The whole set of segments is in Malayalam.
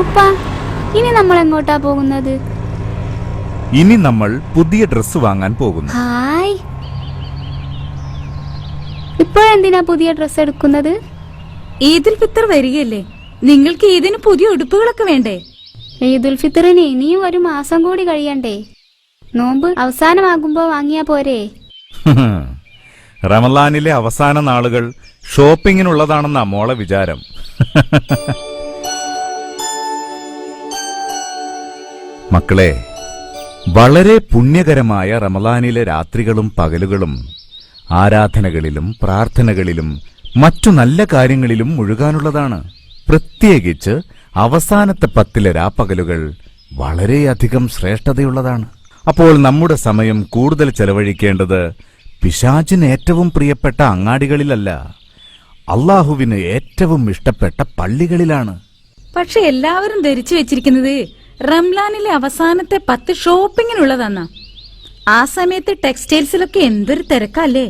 ഉപ്പ ഇനി നമ്മൾ എങ്ങോട്ടാ പോകുന്നത്? ഇനി നമ്മൾ പുതിയ ഡ്രസ്സ് വാങ്ങാൻ പോകുന്നു. ഹായ്. ഇപ്പോഴെന്തിനാ പുതിയ ഡ്രസ്സ് എടുക്കുന്നത്? ഈദുൽ ഫിത്തർ വരികയല്ലേ? നിങ്ങൾക്ക് ഈദിന് പുതിയ ഉടുപ്പുകളൊക്കെ വേണ്ടേ? ഈദുൽ ഫിത്തറിന് ഇനിയും ഒരു മാസം കൂടി കഴിയണ്ടേ? നോമ്പ് അവസാനമാകുമ്പോ വാങ്ങിയാ പോരെ? റമലാനിലെ അവസാന നാളുകൾ ഷോപ്പിങ്ങിനുള്ളതാണെന്നാ മോളെ വിചാരം. മക്കളെ വളരെ പുണ്യകരമായ റമലാനിലെ രാത്രികളും പകലുകളും ആരാധനകളിലും പ്രാർത്ഥനകളിലും മറ്റു നല്ല കാര്യങ്ങളിലും മുഴുകാനുള്ളതാണ്. പ്രത്യേകിച്ച് അവസാനത്തെ പത്തിലെ രാപ്പകലുകൾ വളരെയധികം ശ്രേഷ്ഠതയുള്ളതാണ്. അപ്പോൾ നമ്മുടെ സമയം കൂടുതൽ ചെലവഴിക്കേണ്ടത് പിശാചിന് ഏറ്റവും പ്രിയപ്പെട്ട അങ്ങാടികളിലല്ല അള്ളാഹുവിന് ഏറ്റവും ഇഷ്ടപ്പെട്ട പള്ളികളിലാണ്. പക്ഷെ എല്ലാവരും ധരിച്ചു വെച്ചിരിക്കുന്നത് റംലാനിലെ അവസാനത്തെ പത്ത് ഷോപ്പിങ്ങിനുള്ളതാന്നാ. ആ സമയത്ത് ടെക്സ്റ്റൈൽസിലൊക്കെ എന്തൊരു തിരക്കല്ലേ.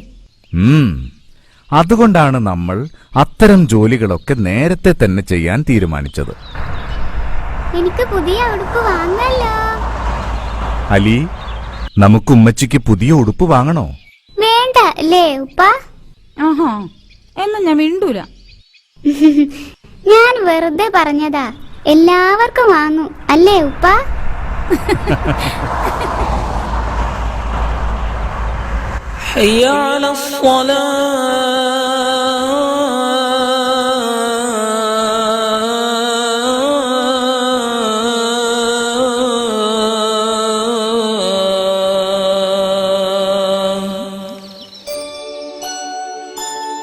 അതുകൊണ്ടാണ് നമ്മൾ അത്തരം ജോലികളൊക്കെ നേരത്തെ തന്നെ ചെയ്യാൻ തീരുമാനിച്ചത്. എനിക്ക് പുതിയ ഉടുപ്പ് വാങ്ങല്ലോ അലി നമുക്ക് ഉമ്മച്ചിക്ക് പുതിയ ഉടുപ്പ് വാങ്ങണോ? വേണ്ട അല്ലേ ഉപ്പ? ആഹാ എന്നാ ഞാൻ മിണ്ടൂല. ഞാൻ വെറുതെ പറഞ്ഞതാ. എല്ലാവർക്കും വാങ്ങൂ അല്ലേ ഉപ്പ حي على الصلاة